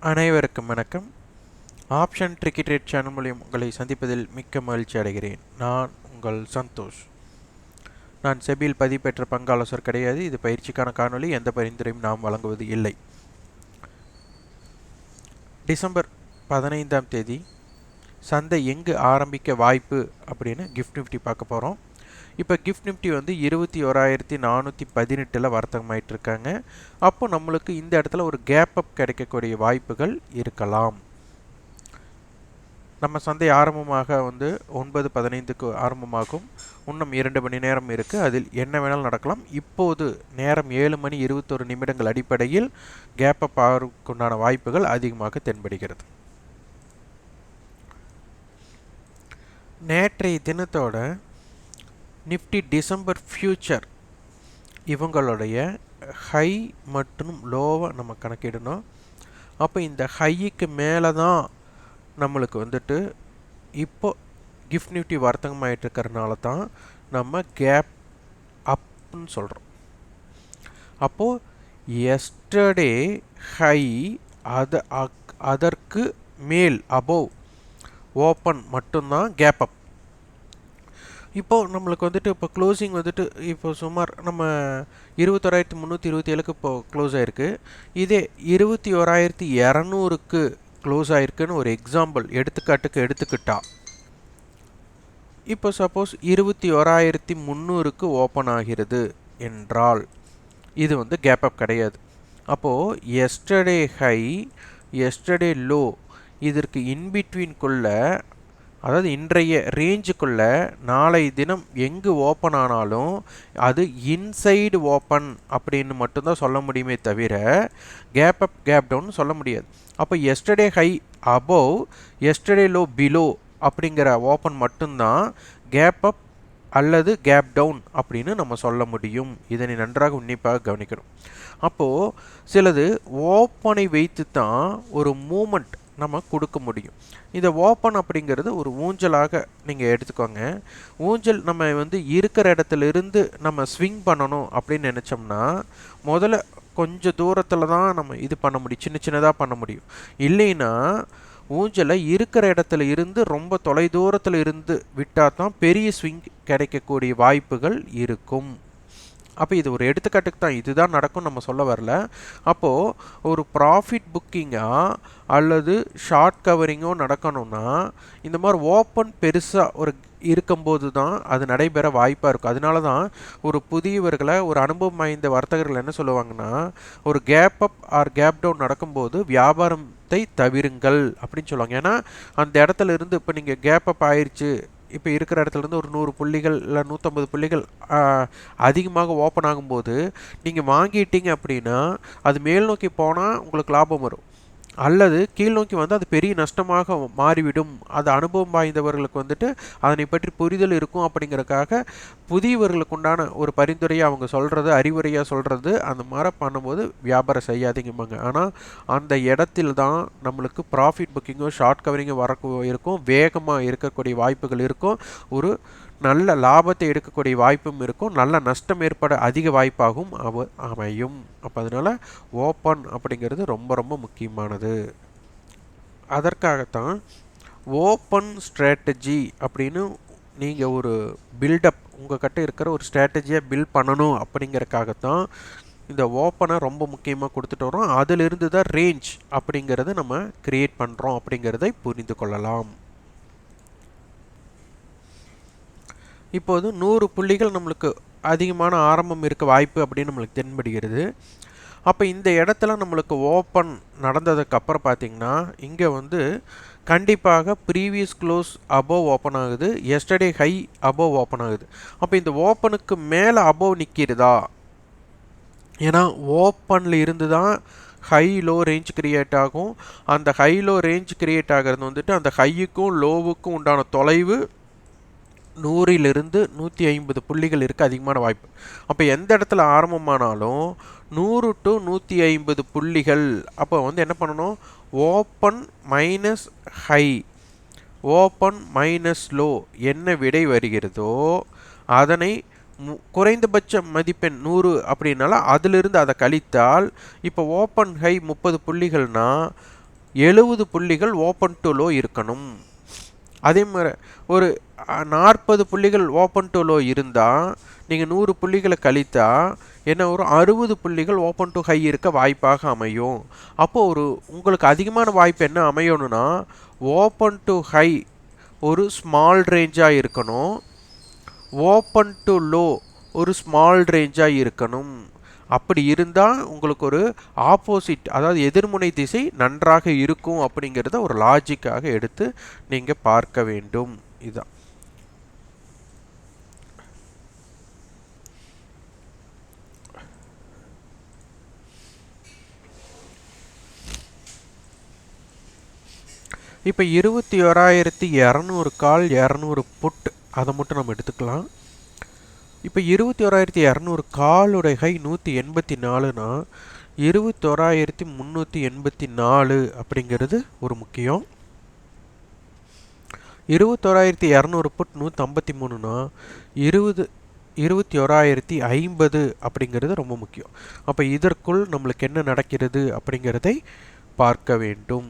அனைவருக்கும் வணக்கம். Option cricket channel மூலியம் உங்களை சந்திப்பதில் மிக்க மகிழ்ச்சி அடைகிறேன். நான் உங்கள் சந்தோஷ். நான் செபியில் பதிவு பெற்ற பங்காலோசர் கிடையாது. இது பயிற்சிக்கான காணொளி. எந்த பரிந்துரையும் நாம் வழங்குவது இல்லை. டிசம்பர் பதினைந்தாம் தேதி சந்தை எங்கு ஆரம்பிக்க வாய்ப்பு அப்படின்னு கிஃப்ட் நிஃப்டி பார்க்க போகிறோம் இப்போ கிஃப்ட் நிஃப்டி வந்து இருபத்தி ஓராயிரத்தி நானூற்றி பதினெட்டில் வர்த்தகமாயிட்டு இருக்காங்க அப்போ நம்மளுக்கு இந்த இடத்துல ஒரு கேப் அப் கிடைக்கக்கூடிய வாய்ப்புகள் இருக்கலாம். நம்ம சந்தை ஆரம்பமாக வந்து ஒன்பது பதினைந்துக்கு ஆரம்பமாகும். இன்னும் இரண்டு மணி நேரம் இருக்குது அதில் என்ன வேணாலும் நடக்கலாம். இப்போது நேரம் ஏழு மணி இருபத்தொரு நிமிடங்கள் அடிப்படையில் கேப் அப் ஆகிறதுக்குண்டான வாய்ப்புகள் அதிகமாக தென்படுகிறது. நேற்றைய தினத்தோட நிஃப்டி டிசம்பர் ஃப்யூச்சர். இவங்களுடைய ஹை மற்றும் லோவை நம்ம கணக்கிடணும். அப்போ இந்த ஹைக்கு மேலே தான் நம்மளுக்கு வந்துட்டு இப்போ கிஃப்ட் நிஃப்டி வர்த்தகமாயிட்டு இருக்கிறனால தான் நம்ம கேப் அப்னு சொல்கிறோம் அப்போது எஸ்டர்டே ஹை அத அதற்கு மேல் அபோவ் ஓப்பன் மட்டும்தான் கேப் அப். இப்போது நம்மளுக்கு வந்துட்டு இப்போ க்ளோசிங் வந்துட்டு இப்போ சுமார் நம்ம இருபத்தோராயிரத்தி முந்நூற்றி இருபத்தி ஏழுக்கு இப்போ க்ளோஸ் ஆகிருக்கு இதே இருபத்தி ஓராயிரத்தி இரநூறுக்கு க்ளோஸ் ஆகிருக்குன்னு ஒரு எக்ஸாம்பிள் எடுத்துக்காட்டுக்கு எடுத்துக்கிட்டா. இப்போ சப்போஸ் இருபத்தி ஓராயிரத்தி முந்நூறுக்கு ஓப்பன் ஆகிறது என்றால் இது வந்து கேப் அப் கிடையாது. அப்போது எஸ்டர்டே ஹை எஸ்டர்டே லோ இதற்கு இன்பிட்வீன்குள்ளே அதாவது இன்றைய ரேஞ்சுக்குள்ளே நாளை தினம் எங்கு ஓப்பன் ஆனாலும் அது இன்சைடு ஓப்பன் அப்படின்னு மட்டும்தான் சொல்ல முடியுமே தவிர கேப் அப் கேப் டவுன் சொல்ல முடியாது. அப்போ yesterday high above yesterday low below அப்படிங்கிற ஓப்பன் மட்டும்தான் கேப் அப் அல்லது கேப் டவுன் அப்படின்னு நம்ம சொல்ல முடியும். இதனை நன்றாக உன்னிப்பாக கவனிக்கணும். அப்போது சிலது ஓப்பனை வைத்து தான் ஒரு மூமெண்ட் நம்ம கொடுக்க முடியும். இந்த ஓப்பன் அப்படிங்கிறது ஒரு ஊஞ்சலாக நீங்கள் எடுத்துக்கோங்க. ஊஞ்சல் நம்ம வந்து இருக்கிற இடத்துல இருந்து நம்ம ஸ்விங் பண்ணணும் அப்படின்னு நினச்சோம்னா முதல்ல கொஞ்சம் தூரத்தில் தான் நம்ம இது பண்ண முடியும். சின்ன சின்னதாக பண்ண முடியும். இல்லைன்னா ஊஞ்சலை இருக்கிற இடத்துல இருந்து ரொம்ப தொலை தூரத்தில் இருந்து விட்டால் தான் பெரிய ஸ்விங் கிடைக்கக்கூடிய வாய்ப்புகள் இருக்கும். அப்போ இது ஒரு எடுத்துக்காட்டுக்கு தான் இதுதான் நடக்கும் நம்ம சொல்ல வரல. அப்போது ஒரு ப்ராஃபிட் புக்கிங்காக அல்லது ஷார்ட் கவரிங்கோ நடக்கணும்னா இந்த மாதிரி ஓப்பன் பெருசாக ஒரு இருக்கும்போது தான் அது நடைபெற வாய்ப்பாக இருக்கும். அதனால தான் ஒரு புதியவர்களை ஒரு அனுபவம் வாய்ந்த வர்த்தகர்கள் என்ன சொல்லுவாங்கன்னா ஒரு gap up or gap down நடக்கும்போது வியாபாரத்தை தவிருங்கள் அப்படின்னு சொல்லுவாங்க. ஏன்னா அந்த இடத்துல இருந்து இப்போ நீங்கள் கேப் அப் ஆயிடுச்சு இப்போ இருக்கிற இடத்துலேருந்து ஒரு நூறு புள்ளிகள் இல்லை நூற்றம்பது புள்ளிகள் அதிகமாக ஓப்பன் ஆகும்போது நீங்கள் வாங்கிட்டீங்க அப்படின்னா அது மேல் நோக்கி போனால் உங்களுக்கு லாபம் வரும். அல்லது கீழ் நோக்கி வந்து அது பெரிய நஷ்டமாக மாறிவிடும். அது அனுபவம் வாய்ந்தவர்களுக்கு வந்துட்டு அதனை பற்றி புரிதல் இருக்கும் அப்படிங்கிறக்காக புதியவர்களுக்கு உண்டான ஒரு பரிந்துரையை அவங்க சொல்கிறது அறிவுரையாக சொல்கிறது அந்த மாதிரி பண்ணும்போது வியாபாரம் செய்யாதீங்கம்பாங்க ஆனால் அந்த இடத்தில் தான் நம்மளுக்கு ப்ராஃபிட் புக்கிங்கோ ஷார்ட் கவரிங்கோ வர இருக்கும். வேகமாக இருக்கக்கூடிய வாய்ப்புகள் இருக்கும். ஒரு நல்ல லாபத்தை எடுக்கக்கூடிய வாய்ப்பும் இருக்கும். நல்ல நஷ்டம் ஏற்பட அதிக வாய்ப்பாகவும் அவ அமையும். அப்போ அதனால் ஓப்பன் அப்படிங்கிறது ரொம்ப ரொம்ப முக்கியமானது. அதற்காகத்தான் ஓப்பன் ஸ்ட்ராட்டஜி அப்படின்னு நீங்கள் ஒரு பில்டப் உங்கள் கிட்ட இருக்கிற ஒரு ஸ்ட்ராட்டஜியை பில்ட் பண்ணணும் அப்படிங்கிறக்காகத்தான் இந்த ஓப்பனை ரொம்ப முக்கியமாக கொடுத்துட்டு வரோம் அதிலிருந்து தான் ரேஞ்ச் அப்படிங்கிறத நம்ம க்ரியேட் பண்ணுறோம் அப்படிங்கிறதை புரிந்து கொள்ளலாம். இப்போது நூறு புள்ளிகள் நம்மளுக்கு அதிகமான ஆரம்பம் இருக்க வாய்ப்பு அப்படின்னு நம்மளுக்கு தென்படுகிறது. அப்போ இந்த இடத்துல நம்மளுக்கு ஓப்பன் நடந்ததுக்கப்புறம் பார்த்திங்கன்னா இங்கே வந்து கண்டிப்பாக ப்ரீவியஸ் க்ளோஸ் அபோவ் ஓப்பன் ஆகுது. எஸ்டர்டே ஹை அபோவ் ஓப்பன் ஆகுது. அப்போ இந்த ஓப்பனுக்கு மேலே அபோவ் நிற்கிறதா ஏன்னா ஓப்பனில் இருந்து தான் ஹை லோ ரேஞ்ச் கிரியேட் ஆகும். அந்த ஹை லோ ரேஞ்ச் கிரியேட் ஆகிறது வந்துட்டு அந்த ஹையுக்கும் லோவுக்கும் உண்டான தொலைவு நூறிலிருந்து நூற்றி ஐம்பது புள்ளிகள் இருக்க அதிகமான வாய்ப்பு. அப்போ எந்த இடத்துல ஆரம்பமானாலும் நூறு டு நூற்றி ஐம்பது புள்ளிகள் அப்போ வந்து என்ன பண்ணணும்? Open minus high open minus low என்ன விடை வருகிறதோ அதனை குறைந்தபட்ச மதிப்பெண் நூறு அப்படின்னால அதிலிருந்து அதை கழித்தால் இப்போ ஓப்பன் ஹை முப்பது புள்ளிகள்னால் எழுபது புள்ளிகள் ஓப்பன் டு லோ இருக்கணும். அதே மாதிரி ஒரு நாற்பது புள்ளிகள் ஓப்பன் டு லோ இருந்தால் நீங்கள் நூறு புள்ளிகளை கழித்தா என்ன ஒரு அறுபது புள்ளிகள் ஓப்பன் டு ஹை இருக்க வாய்ப்பாக அமையும். அப்போது ஒரு உங்களுக்கு அதிகமான வாய்ப்பு என்ன அமையணும்னா ஓப்பன் டு ஹை ஒரு ஸ்மால் ரேஞ்சாக இருக்கணும். ஓப்பன் டு லோ ஒரு ஸ்மால் ரேஞ்சாக இருக்கணும். அப்படி இருந்தால் உங்களுக்கு ஒரு ஆப்போசிட் அதாவது எதிர்முனை திசை நன்றாக இருக்கும் அப்படிங்கிறத ஒரு லாஜிக்காக எடுத்து நீங்கள் பார்க்க வேண்டும். இதுதான் இப்போ இருபத்தி ஓராயிரத்தி இரநூறு கால் இரநூறு புட் அதை மட்டும் நம்ம எடுத்துக்கலாம். இப்போ இருபத்தி ஓராயிரத்தி இரநூறு காலுடைகை ஹை நூற்றி எண்பத்தி நாலுனா இருபத்தோராயிரத்தி முந்நூற்றி எண்பத்தி நாலு அப்படிங்கிறது ஒரு முக்கியம். இருபத்தோராயிரத்தி இரநூறு புட் நூற்றி ஐம்பத்தி மூணுனா இருபது இருபத்தி ஓராயிரத்தி ஐம்பது அப்படிங்கிறது ரொம்ப முக்கியம். அப்போ இதற்குள் நம்மளுக்கு என்ன நடக்கிறது அப்படிங்கிறதை பார்க்க வேண்டும்.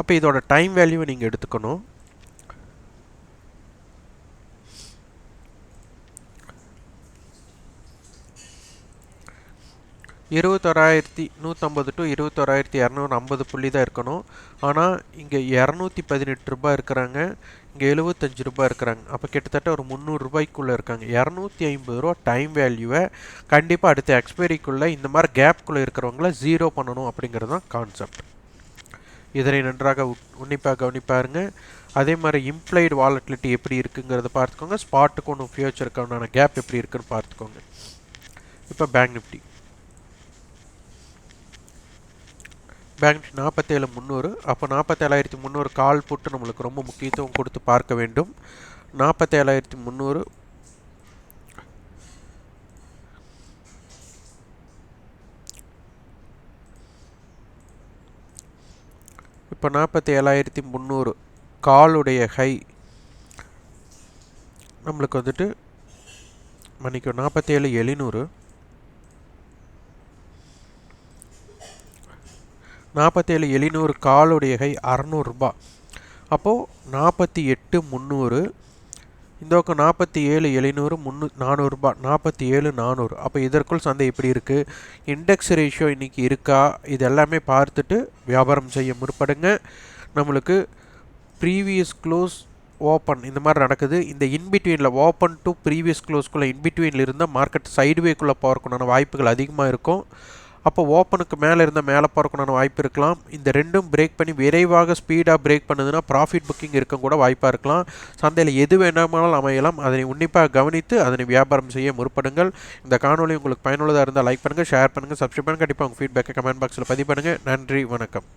அப்போ இதோட டைம் வேல்யூவை நீங்கள் எடுத்துக்கணும். இருபத்தொராயிரத்தி நூற்றம்பது டு இருபத்தொராயிரத்தி இரநூறு ஐம்பது புள்ளி தான் இருக்கணும். ஆனால் இங்கே இரநூத்தி பதினெட்டு ரூபாய் இருக்கிறாங்க. இங்கே எழுபத்தஞ்சு ரூபாய் இருக்கிறாங்க. அப்போ கிட்டத்தட்ட ஒரு முந்நூறு ரூபாய்க்குள்ளே இருக்காங்க. இரநூத்தி ஐம்பது ரூபா டைம் வேல்யூவை கண்டிப்பாக அடுத்த எக்ஸ்பைரிக்குள்ளே இந்த மாதிரி கேப்குள்ளே இருக்கிறவங்கள ஜீரோ பண்ணணும் அப்படிங்கிறது தான் கான்செப்ட். இதனை நன்றாக உன்னிப்பாக கவனிப்பாருங்க. அதே மாதிரி இம்ப்ளைடு வாலட்டிலிட்டி எப்படி இருக்குங்கிறத பார்த்துக்கோங்க. ஸ்பாட்டுக்கு ஒன்று ஃபியூச்சருக்கான கேப் எப்படி இருக்குன்னு பார்த்துக்கோங்க. இப்போ பேங்க் நிஃப்டி பேங்க் நாற்பத்தேழு முந்நூறு. அப்போ நாற்பத்தேழாயிரத்தி முந்நூறு கால் போட்டு நம்மளுக்கு ரொம்ப முக்கியத்துவம் கொடுத்து பார்க்க வேண்டும். நாற்பத்தேழாயிரத்தி முந்நூறு. இப்போ நாற்பத்தி ஏழாயிரத்தி முந்நூறு காலுடைய ஹை. நம்மளுக்கு வந்துட்டு மன்னிக்கும் நாற்பத்தேழு எழுநூறு. நாற்பத்தேழு எழுநூறு காலுடையகை அறநூறுரூபா அறநூறுபா அப்போது நாற்பத்தி எட்டு முந்நூறு இந்த பக்கம் நாற்பத்தி ஏழு எழுநூறு முந்நூ நானூறுரூபா நாற்பத்தி ஏழு நானூறு. அப்போ இதற்குள் சந்தை எப்படி இருக்குது இண்டெக்ஸ் ரேஷியோ இன்றைக்கி இருக்கா? இது எல்லாமே பார்த்துட்டு வியாபாரம் செய்ய முற்படுங்க. நம்மளுக்கு ப்ரீவியஸ் க்ளோஸ் ஓப்பன் இந்த மாதிரி நடக்குது. இந்த இன்பிட்வீனில் ஓப்பன் டு ப்ரீவியஸ் க்ளோஸ்க்குள்ளே இன்பிட்வீனில் இருந்தால் மார்க்கெட் சைடுவேக்குள்ளே போகிறக்குண்டான வாய்ப்புகள் அதிகமாக இருக்கும். அப்போ ஓப்பனுக்கு மேலே இருந்தால் மேலே போகிறக்குண்டான வாய்ப்பு இருக்கலாம். இந்த ரெண்டும் பிரேக் பண்ணி விரைவாக ஸ்பீடாக பிரேக் பண்ணுதுன்னா ப்ராஃபிட் புக்கிங் இருக்க கூட வாய்ப்பாக இருக்கலாம். சந்தையில் எது வேண்டாமாலும் அமையலாம். அதனை உன்னிப்பாக கவனித்து அதனை வியாபாரம் செய்ய முற்படுங்கள். இந்த காணொலி உங்களுக்கு பயனுள்ளதாக இருந்தால் லைக் பண்ணுங்கள் ஷேர் பண்ணுங்கள் சப்ஸ்கிரைப் பண்ணுங்கள் கண்டிப்பாக உங்கள் ஃபீட்பேக்கை கமெண்ட் பாக்ஸில் பதிவு பண்ணுங்கள் நன்றி வணக்கம்.